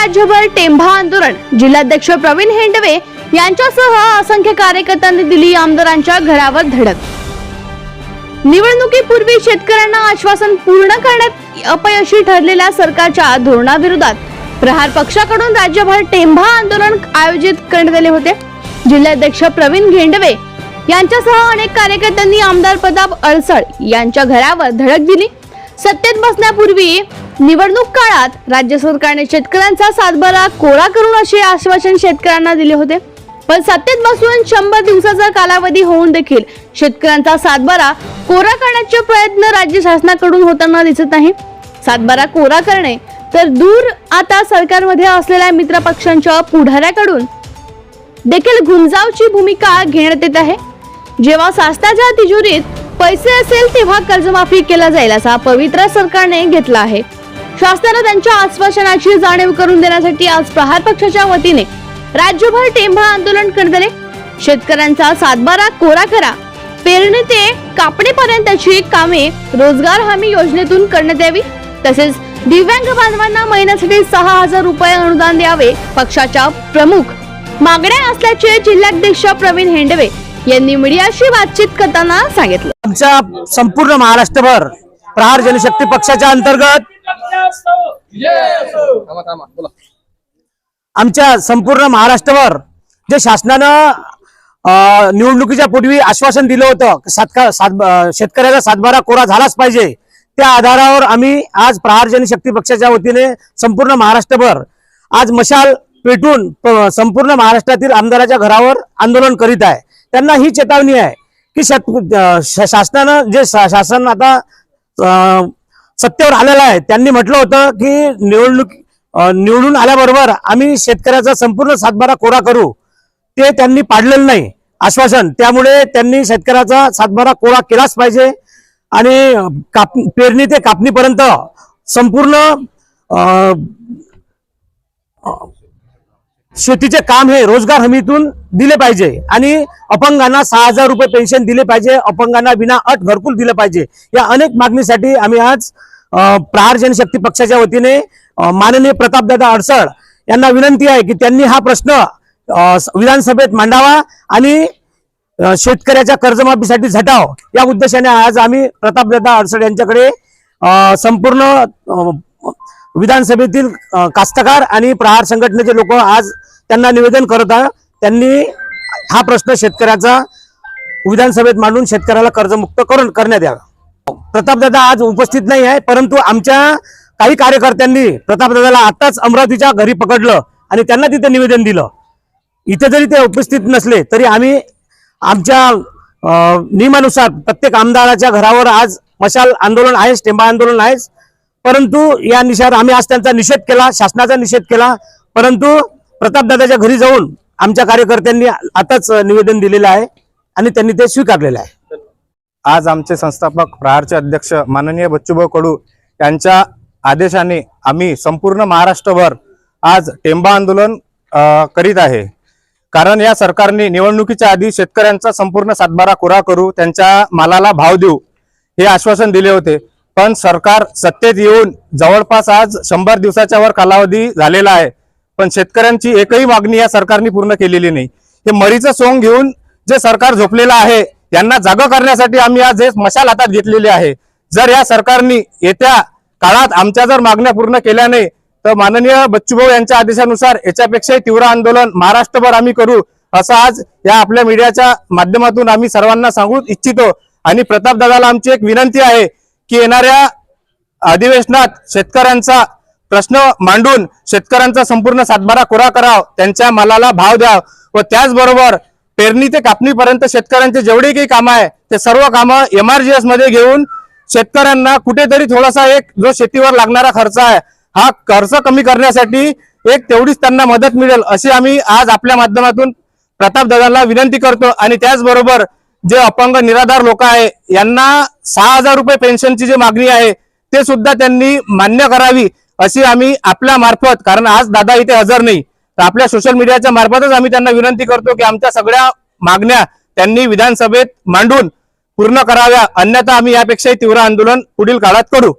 राज्यभर टेंभा आंदोलन. जिल्हाध्यक्ष प्रवीण हेंडवे यांच्यासह असंख्य कार्यकर्त्यांनी दिली आमदारांच्या घरावर धडक. निवडणुकीपूर्वी शेतकऱ्यांना आश्वासन पूर्ण करण्यात अपयशी ठरलेल्या सरकारच्या धोरणाविरोधात प्रहार पक्षाकडून राज्यभर टेंभा आंदोलन आयोजित करण्यात आले होते. जिल्हाध्यक्ष प्रवीण घेंडवे यांच्यासह अनेक कार्यकर्त्यांनी आमदार प्रताप अडसळ यांच्या घरावर धडक दिली. सत्तेत बसण्यापूर्वी निवडणूक काळात राज्य सरकारने शेतकऱ्यांचा सातबारा कोरा करून असे आश्वासन शेतकऱ्यांना दिले होते. पण सत्तेत बसून शंभर दिवसाचा कालावधी होऊन देखील शेतकऱ्यांचा सातबारा कोरा करण्याचे प्रयत्न राज्य शासनाकडून होताना दिसत नाही. सातबारा कोरा करणे तर दूर आता सरकारमध्ये असलेल्या मित्रपक्षांच्या पुढाऱ्याकडून देखील गुंजावची भूमिका घेण्यात येत आहे. जेव्हा शासनाच्या तिजोरीत पैसे असेल तेव्हा कर्जमाफी केला जाईल असा पवित्रा सरकारने घेतला आहे. शासनाला त्यांच्या आश्वासनाची जाणीव करून देण्यासाठी आज प्रहार पक्षाच्या वतीने राज्यभर टेंभा आंदोलन करण्यात आले. शेतकऱ्यांचा सातबारा कोरा करा. पेरणी ते कापणीपर्यंतची कामे रोजगार हमी योजनेतून करण्यात यावी. तसेच दिव्यांग बांधवांना महिन्यासाठी सहा हजार रुपये अनुदान द्यावे पक्षाच्या प्रमुख. मागण्या असल्याचे जिल्हाध्यक्ष प्रवीण हेंडवे यांनी मीडियाशी बातचीत करताना सांगितलं. आमच्या संपूर्ण महाराष्ट्रभर प्रहार जनशक्ती पक्षाच्या अंतर्गत आमच्या संपूर्ण महाराष्ट्रावर जे शासनानं अं, निवडणुकीच्या पूर्वी आश्वासन दिलं होतं सातका सात शेतकऱ्याचा सातबारा कोरा झालाच पाहिजे त्या आधारावर आम्ही आज प्रहार जनशक्ती पक्षाच्या वतीने संपूर्ण महाराष्ट्रभर आज मशाल पेटून संपूर्ण महाराष्ट्रातील आमदाराच्या घरावर आंदोलन करीत आहे. त्यांना ही चेतावणी आहे की शासनानं जे शा- शासन आता सत्तेवर आलेला आहे. त्यांनी म्हटलं होतं की निवडणूक निवडून आल्याबरोबर आम्ही शेतकऱ्याचा संपूर्ण सातबारा कोरा करू. ते त्यांनी पाडलेलं नाही. आश्वासन. त्यामुळे त्यांनी शेतकऱ्याचा सातबारा कोरा केलाच पाहिजे. आणि काप पेरणी ते कापणीपर्यंत संपूर्ण शेतीचे काम हे रोजगार हमीतून दिले पाहिजे आणि अपंगांना सहा हजार रुपये पेन्शन दिले पाहिजे अपंगांना विना अट घरकुल दिलं पाहिजे. या अनेक मागणीसाठी आम्ही आज प्रहार जनशक्ती पक्षाच्या वतीने माननीय प्रतापदादा अडसळ यांना विनंती आहे की त्यांनी हा प्रश्न विधानसभेत मांडावा आणि शेतकऱ्याच्या कर्जमाफीसाठी झटाव. या उद्देशाने आज आम्ही प्रतापदादा अडसळ यांच्याकडे संपूर्ण विधानसभेतील कास्तकार आणि प्रहार संघटनेचे लोक आज त्यांना निवेदन करत आहे. त्यांनी हा प्रश्न शेतकऱ्याचा विधानसभेत मांडून शेतकऱ्याला कर्जमुक्त करून करण्यात यावा. प्रतापदादा आज उपस्थित नाही आहे परंतु आमच्या काही कार्यकर्त्यांनी प्रतापदादाला आताच अमरावतीच्या घरी पकडलं आणि त्यांना तिथे निवेदन दिलं. इथे जरी ते उपस्थित नसले तरी आम्ही आमच्या नियमानुसार प्रत्येक आमदाराच्या घरावर आज मशाल आंदोलन आहेच टेंबा आंदोलन आहेच. परंतु या निषेध आम्ही आज त्यांचा निषेध केला शासनाचा निषेध केला. परंतु प्रतापदादाच्या घरी जाऊन आमच्या कार्यकर्त्यांनी आताच निवेदन दिलेलं आहे आणि त्यांनी ते स्वीकारलेलं आहे. आज आमचे संस्थापक प्रहारचे अध्यक्ष माननीय बच्चूभाऊ कडू यांच्या आदेशाने आम्ही संपूर्ण महाराष्ट्रभर आज टेंबा आंदोलन करीत आहे. कारण या सरकारने निवडणुकीच्या आधी शेतकऱ्यांचा संपूर्ण सातबारा कोरा करू त्यांच्या मालाला भाव देऊ हे आश्वासन दिले होते. पण सरकार सत्तेत येऊन जवळपास आज शंभर दिवसाच्या वर कालावधी झालेला आहे. पण शेतकऱ्यांची एकही मागणी या सरकारने पूर्ण केलेली नाही. हे मरीचं सोंग घेऊन जे सरकार झोपलेलं आहे यांना जागं करण्यासाठी आम्ही आज हे मशाल हातात घेतलेली आहे. जर या सरकारने येत्या काळात आमच्या जर मागण्या पूर्ण केल्या नाही तर माननीय बच्चूभाऊ यांच्या आदेशानुसार याच्यापेक्षाही तीव्र आंदोलन महाराष्ट्रभर आम्ही करू असं आज या आपल्या मीडियाच्या माध्यमातून आम्ही सर्वांना सांगू इच्छितो. आणि प्रताप दादाला आमची एक विनंती आहे की येणाऱ्या अधिवेशनात शेतकऱ्यांचा प्रश्न मांडून शेतकऱ्यांचा संपूर्ण सातबारा कोरा कराव त्यांच्या मालाला भाव द्याव व त्याचबरोबर पेरणी ते कापणीपर्यंत शेतकऱ्यांचे जेवढे काही कामं आहे ते सर्व कामं एमआरजीएसमध्ये घेऊन शेतकऱ्यांना कुठेतरी थोडासा एक जो शेतीवर लागणारा खर्च आहे हा खर्च कमी करण्यासाठी एक तेवढीच त्यांना मदत मिळेल अशी आम्ही आज आपल्या माध्यमातून प्रताप दादाला विनंती करतो. आणि त्याचबरोबर जे अपंग निराधार लोक आहे यांना सहा हजार रुपये पेन्शनची जी मागणी आहे ते सुद्धा त्यांनी मान्य करावी. अशी आम्ही आपल्या मार्फत कारण आज दादा इथे हजर नाही तर आपल्या सोशल मीडियाच्या मार्फतच आम्ही त्यांना विनंती करतो की आमच्या सगळ्या मागण्या त्यांनी विधानसभेत मांडून पूर्ण कराव्या. अन्यथा आम्ही यापेक्षाही तीव्र आंदोलन पुढील काळात करू.